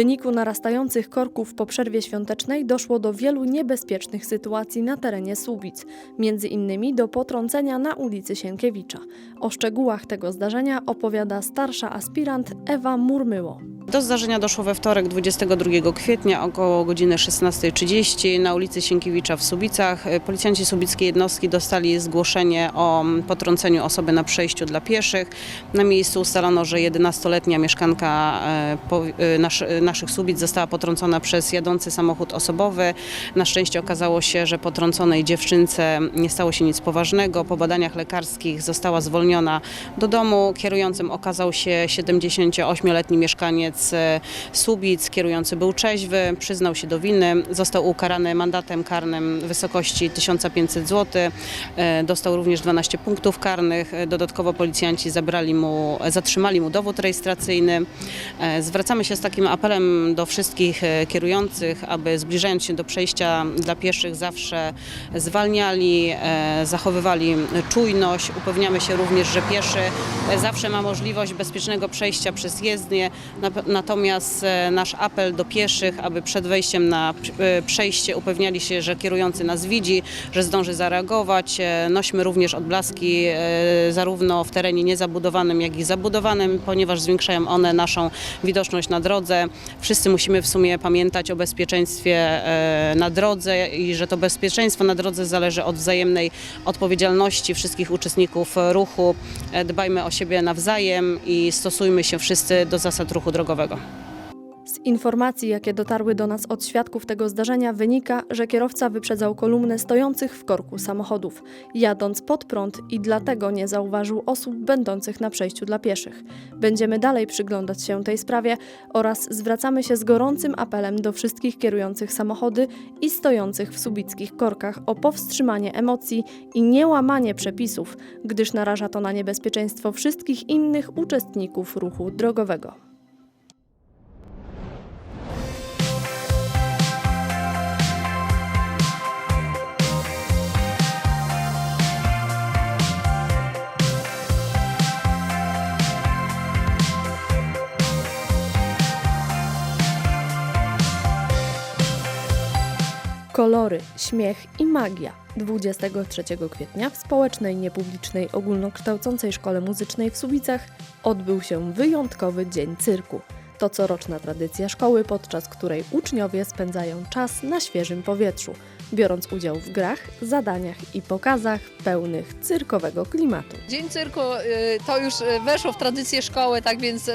Wyniku narastających korków po przerwie świątecznej doszło do wielu niebezpiecznych sytuacji na terenie Słubic, między innymi do potrącenia na ulicy Sienkiewicza. O szczegółach tego zdarzenia opowiada starsza aspirant Ewa Murmyło. Do zdarzenia doszło we wtorek 22 kwietnia około godziny 16.30 na ulicy Sienkiewicza w Subicach. Policjanci subickiej jednostki dostali zgłoszenie o potrąceniu osoby na przejściu dla pieszych. Na miejscu ustalono, że 11-letnia mieszkanka e, e, e, naszych Subic została potrącona przez jadący samochód osobowy. Na szczęście okazało się, że potrąconej dziewczynce nie stało się nic poważnego. Po badaniach lekarskich została zwolniona do domu. Kierującym okazał się 78-letni mieszkaniec e, Subic. Kierujący był trzeźwy, przyznał się do winy, został ukarany mandatem karnym w wysokości 1500 zł. E, Dostał również 12 punktów karnych. E, Dodatkowo policjanci zabrali mu, zatrzymali mu dowód rejestracyjny. E, Zwracamy się z takim apelem do wszystkich kierujących, aby zbliżając się do przejścia dla pieszych zawsze zwalniali, zachowywali czujność. Upewniamy się również, że pieszy zawsze ma możliwość bezpiecznego przejścia przez jezdnię. Natomiast e, nasz apel do pieszych, aby przed wejściem na e, przejście upewniali się, że kierujący nas widzi, że zdąży zareagować. E, Nośmy również odblaski zarówno w terenie niezabudowanym, jak i zabudowanym, ponieważ zwiększają one naszą widoczność na drodze. Wszyscy musimy w sumie pamiętać o bezpieczeństwie na drodze i że to bezpieczeństwo na drodze zależy od wzajemnej odpowiedzialności wszystkich uczestników ruchu. Dbajmy o siebie nawzajem i stosujmy się wszyscy do zasad ruchu drogowego. Z informacji, jakie dotarły do nas od świadków tego zdarzenia, wynika, że kierowca wyprzedzał kolumnę stojących w korku samochodów, jadąc pod prąd i dlatego nie zauważył osób będących na przejściu dla pieszych. Będziemy dalej przyglądać się tej sprawie oraz zwracamy się z gorącym apelem do wszystkich kierujących samochody i stojących w subickich korkach o powstrzymanie emocji i niełamanie przepisów, gdyż naraża to na niebezpieczeństwo wszystkich innych uczestników ruchu drogowego. Kolory, śmiech i magia. 23 kwietnia w społecznej, niepublicznej, ogólnokształcącej szkole muzycznej w Subicach odbył się wyjątkowy dzień cyrku. To coroczna tradycja szkoły, podczas której uczniowie spędzają czas na świeżym powietrzu, biorąc udział w grach, zadaniach i pokazach pełnych cyrkowego klimatu. Dzień cyrku y, to już y, weszło w tradycję szkoły, tak więc y,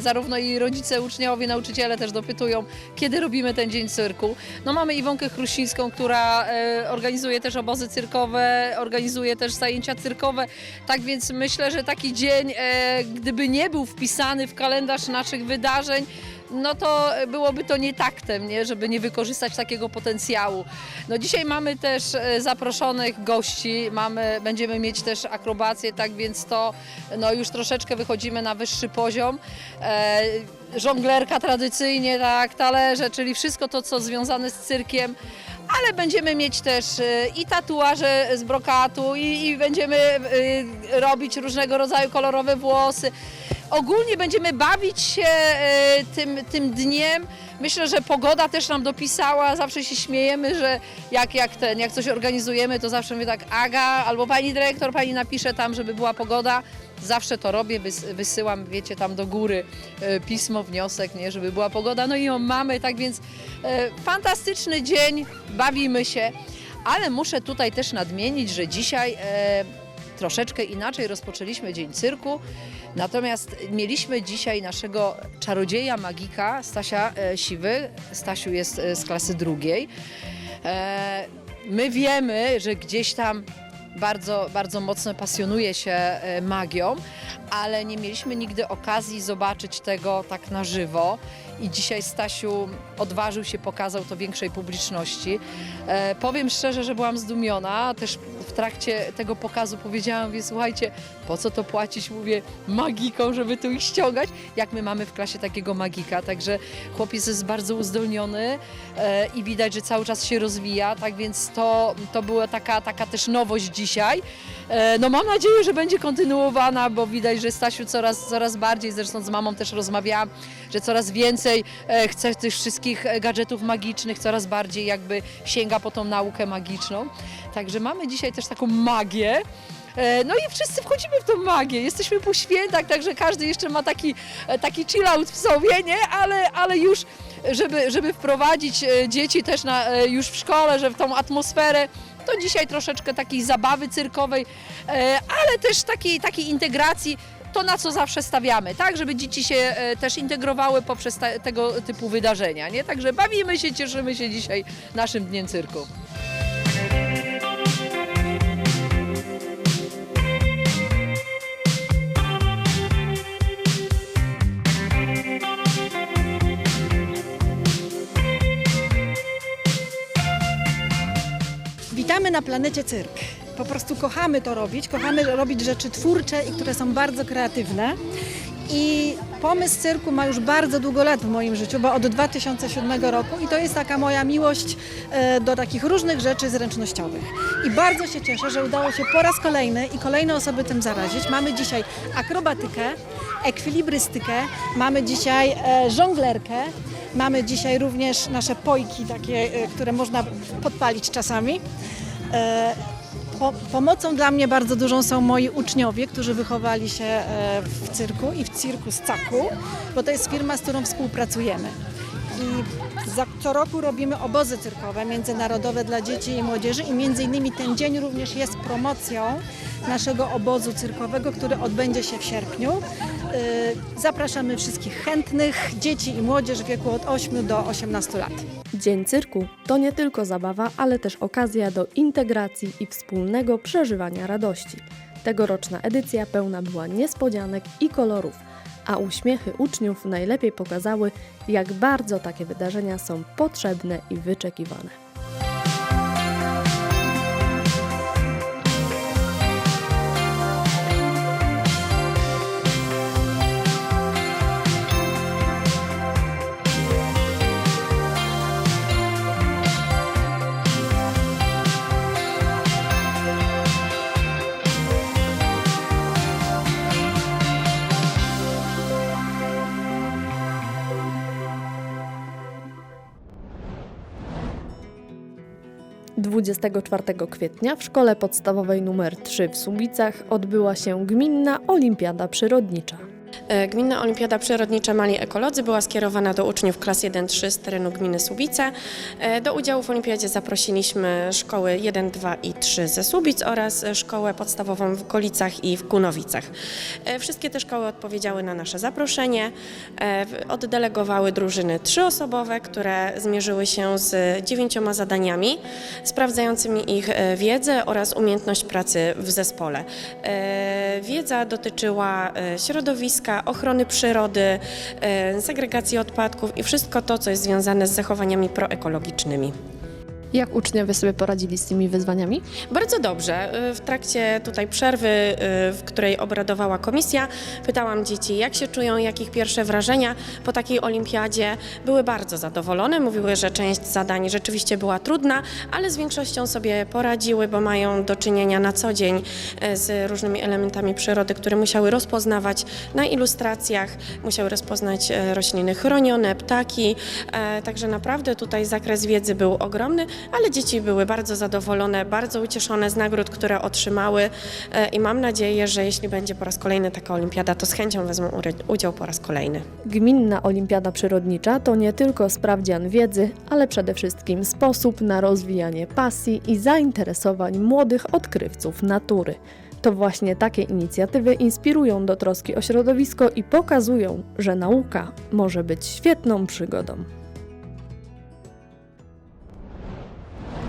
zarówno i rodzice, uczniowie, nauczyciele też dopytują, kiedy robimy ten dzień cyrku. No mamy Iwonkę Chruścińską, która organizuje też obozy cyrkowe, organizuje też zajęcia cyrkowe, tak więc myślę, że taki dzień, gdyby nie był wpisany w kalendarz naszych wydarzeń, no to byłoby to nietaktem, nie? żeby nie wykorzystać takiego potencjału. No dzisiaj mamy też e, zaproszonych gości, mamy, będziemy mieć też akrobację, tak więc to no już troszeczkę wychodzimy na wyższy poziom. E, żonglerka tradycyjnie, tak, talerze, czyli wszystko to, co związane z cyrkiem. Ale będziemy mieć też e, i tatuaże z brokatu, i, i będziemy e, robić różnego rodzaju kolorowe włosy. Ogólnie będziemy bawić się e, tym, tym dniem. Myślę, że pogoda też nam dopisała. Zawsze się śmiejemy, że jak, jak, ten, jak coś organizujemy, to zawsze mówię tak, Aga albo pani dyrektor, pani napisze tam, żeby była pogoda. Zawsze to robię, wys- wysyłam, wiecie, tam do góry e, pismo, wniosek, nie, żeby była pogoda. No i ją mamy, tak więc e, fantastyczny dzień, bawimy się. Ale muszę tutaj też nadmienić, że dzisiaj troszeczkę inaczej rozpoczęliśmy Dzień Cyrku. Natomiast mieliśmy dzisiaj naszego czarodzieja magika Stasia e, Siwy. Stasiu jest e, z klasy drugiej. E, My wiemy, że gdzieś tam bardzo, bardzo mocno pasjonuje się e, magią, ale nie mieliśmy nigdy okazji zobaczyć tego tak na żywo. I dzisiaj Stasiu odważył się, pokazał to większej publiczności. E, powiem szczerze, że byłam zdumiona. Też w trakcie tego pokazu powiedziałam, mówię, słuchajcie, po co to płacić, mówię, magiką, żeby tu ich ściągać, jak my mamy w klasie takiego magika, także chłopiec jest bardzo uzdolniony e, i widać, że cały czas się rozwija, tak więc to, to była taka, taka też nowość dzisiaj. E, No mam nadzieję, że będzie kontynuowana, bo widać, że Stasiu coraz, coraz bardziej, zresztą z mamą też rozmawiałam, że coraz więcej e, chce tych wszystkich e, gadżetów magicznych, coraz bardziej jakby sięga po tą naukę magiczną. Także mamy dzisiaj też taką magię. No i wszyscy wchodzimy w tą magię. Jesteśmy po świętach, także każdy jeszcze ma taki, taki chill out w sobie, nie? Ale, ale już, żeby, żeby wprowadzić dzieci też na, już w szkole, że w tą atmosferę, to dzisiaj troszeczkę takiej zabawy cyrkowej, e, ale też takiej, takiej integracji, to na co zawsze stawiamy, tak? Żeby dzieci się e, też integrowały poprzez te, tego typu wydarzenia, nie? Także bawimy się, cieszymy się dzisiaj naszym Dniem Cyrku. Witamy na planecie Cyrk. Po prostu kochamy to robić, kochamy robić rzeczy twórcze i które są bardzo kreatywne. I pomysł cyrku ma już bardzo długo lat w moim życiu, bo od 2007 roku i to jest taka moja miłość e, do takich różnych rzeczy zręcznościowych. I bardzo się cieszę, że udało się po raz kolejny i kolejne osoby tym zarazić. Mamy dzisiaj akrobatykę, ekwilibrystykę, mamy dzisiaj e, żonglerkę, mamy dzisiaj również nasze pojki takie, e, które można podpalić czasami. E, Po, pomocą dla mnie bardzo dużą są moi uczniowie, którzy wychowali się e, w cyrku i w cirku z Caku, bo to jest firma, z którą współpracujemy. I za, co roku robimy obozy cyrkowe międzynarodowe dla dzieci i młodzieży i między innymi ten dzień również jest promocją naszego obozu cyrkowego, który odbędzie się w sierpniu. E, Zapraszamy wszystkich chętnych, dzieci i młodzież w wieku od 8 do 18 lat. Dzień cyrku to nie tylko zabawa, ale też okazja do integracji i wspólnego przeżywania radości. Tegoroczna edycja pełna była niespodzianek i kolorów, a uśmiechy uczniów najlepiej pokazały, jak bardzo takie wydarzenia są potrzebne i wyczekiwane. – 24 kwietnia w szkole podstawowej nr 3 w Słubicach odbyła się gminna olimpiada przyrodnicza. E, Gminna Olimpiada Przyrodnicza Mali Ekolodzy była skierowana do uczniów klas 1-3 z terenu gminy Słubice. E, Do udziału w olimpiadzie zaprosiliśmy szkoły 1, 2 i 3 ze Słubic oraz szkołę podstawową w Kolicach i w Kunowicach. E, Wszystkie te szkoły odpowiedziały na nasze zaproszenie. Oddelegowały drużyny trzyosobowe, które zmierzyły się z dziewięcioma zadaniami sprawdzającymi ich wiedzę oraz umiejętność pracy w zespole. Wiedza dotyczyła e, środowiska, ochrony przyrody, e, segregacji odpadków i wszystko to, co jest związane z zachowaniami proekologicznymi. Jak uczniowie sobie poradzili z tymi wyzwaniami? Bardzo dobrze. Y, W trakcie tutaj przerwy, y, w której obradowała komisja, pytałam dzieci, jak się czują, jak ich pierwsze wrażenia po takiej olimpiadzie. Były bardzo zadowolone, mówiły, że część zadań rzeczywiście była trudna, ale z większością sobie poradziły, bo mają do czynienia na co dzień y, z różnymi elementami przyrody, które musiały rozpoznawać na ilustracjach, musiały rozpoznać rośliny chronione, ptaki, e, także naprawdę tutaj zakres wiedzy był ogromny, ale dzieci były bardzo zadowolone, bardzo ucieszone z nagród, które otrzymały e, i mam nadzieję, że jeśli będzie po raz kolejny taka olimpiada, to z chęcią wezmą udział po raz kolejny. Gminna Olimpiada Przyrodnicza to nie tylko sprawdzian wiedzy, ale przede wszystkim sposób na rozwijanie pasji i zainteresowań młodych odkrywców natury. To właśnie takie inicjatywy inspirują do troski o środowisko i pokazują, że nauka może być świetną przygodą.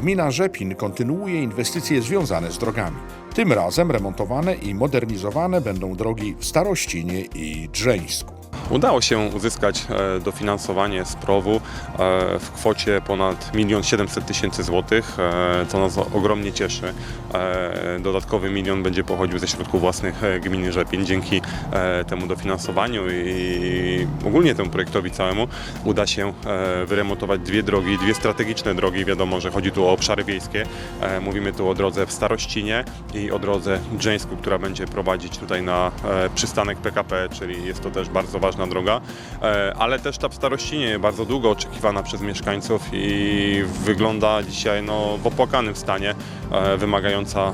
Gmina Rzepin kontynuuje inwestycje związane z drogami. Tym razem remontowane i modernizowane będą drogi w Starościnie i Drzeńsku. Udało się uzyskać e, dofinansowanie z PROW-u e, w kwocie ponad 1 700 tysięcy złotych, e, co nas ogromnie cieszy. Dodatkowy milion będzie pochodził ze środków własnych gminy Rzepin. Dzięki temu dofinansowaniu i ogólnie temu projektowi całemu uda się wyremontować dwie drogi, dwie strategiczne drogi. Wiadomo, że chodzi tu o obszary wiejskie. Mówimy tu o drodze w Starościnie i o drodze Drzeńsku, która będzie prowadzić tutaj na przystanek PKP, czyli jest to też bardzo ważna droga, E, ale też ta w Starościnie bardzo długo oczekiwana przez mieszkańców i wygląda dzisiaj no, w opłakanym stanie, e, wymagająca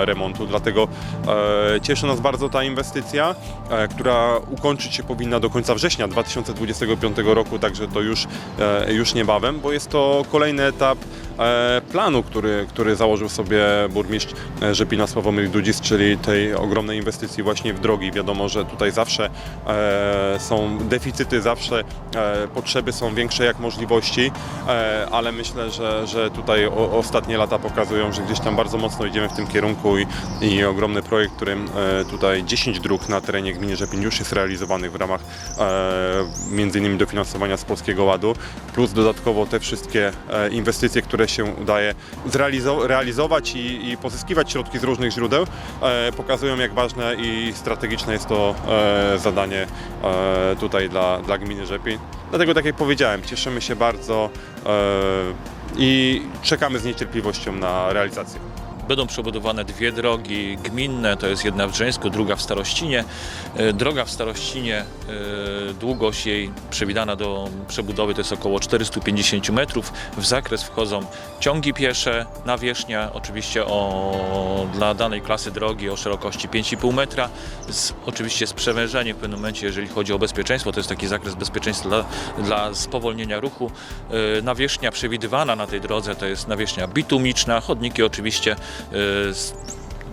e, remontu. Dlatego cieszy nas bardzo ta inwestycja, która ukończyć się powinna do końca września 2025 roku, także to już, już niebawem, bo jest to kolejny etap planu, który, który założył sobie burmistrz Rzepina Sławomir Dudzis, czyli tej ogromnej inwestycji właśnie w drogi. Wiadomo, że tutaj zawsze są deficyty, zawsze e, potrzeby są większe jak możliwości, e, ale myślę, że, że tutaj ostatnie lata pokazują, że gdzieś tam bardzo mocno idziemy w tym kierunku i, i ogromny projekt, którym e, tutaj 10 dróg na terenie gminy Rzepin już jest realizowanych w ramach e, innymi dofinansowania z Polskiego Ładu, plus dodatkowo te wszystkie e, inwestycje, które się udaje realizować i, i pozyskiwać środki z różnych źródeł, e, pokazują jak ważne i strategiczne jest to e, zadanie e, tutaj dla, dla gminy Rzepin. Dlatego tak jak powiedziałem, cieszymy się bardzo e, i czekamy z niecierpliwością na realizację. Będą przebudowane dwie drogi gminne, to jest jedna w Drzeńsku, druga w Starościnie. E, Droga w Starościnie, e, długość jej przewidziana do przebudowy to jest około 450 metrów. W zakres wchodzą ciągi piesze, nawierzchnia oczywiście o, dla danej klasy drogi o szerokości 5,5 metra, z, oczywiście z przewężeniem w pewnym momencie, jeżeli chodzi o bezpieczeństwo, to jest taki zakres bezpieczeństwa dla, dla spowolnienia ruchu. E, Nawierzchnia przewidywana na tej drodze to jest nawierzchnia bitumiczna, chodniki oczywiście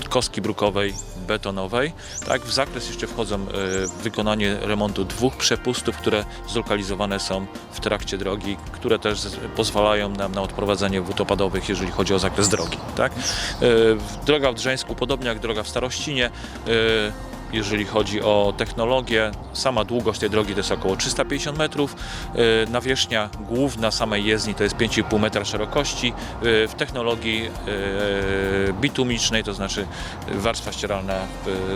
kostki brukowej betonowej. Tak, w zakres jeszcze wchodzą e, wykonanie remontu dwóch przepustów, które zlokalizowane są w trakcie drogi, które też pozwalają nam na odprowadzenie wód opadowych, jeżeli chodzi o zakres drogi. Tak? W- Droga w Drzeńsku, podobnie jak droga w Starościnie, jeżeli chodzi o technologię, sama długość tej drogi to jest około 350 metrów. E, Nawierzchnia główna samej jezdni to jest 5,5 metra szerokości. E, W technologii e, bitumicznej, to znaczy warstwa ścieralna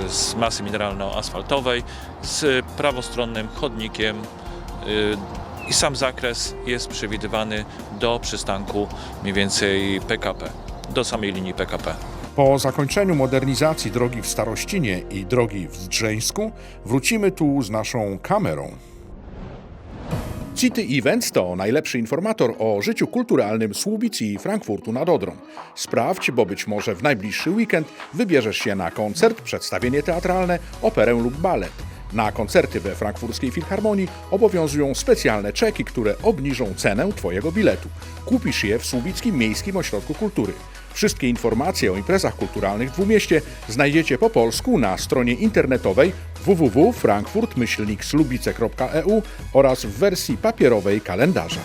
z masy mineralno-asfaltowej, z prawostronnym chodnikiem i sam zakres jest przewidywany do przystanku mniej więcej PKP, do samej linii PKP. Po zakończeniu modernizacji drogi w Starościnie i drogi w Drzeńsku wrócimy tu z naszą kamerą. City Events to najlepszy informator o życiu kulturalnym Słubic i Frankfurtu nad Odrą. Sprawdź, bo być może w najbliższy weekend wybierzesz się na koncert, przedstawienie teatralne, operę lub balet. Na koncerty we frankfurskiej filharmonii obowiązują specjalne czeki, które obniżą cenę Twojego biletu. Kupisz je w Słubickim Miejskim Ośrodku Kultury. Wszystkie informacje o imprezach kulturalnych w Dwumieście znajdziecie po polsku na stronie internetowej www.frankfurt-slubice.eu oraz w wersji papierowej kalendarza.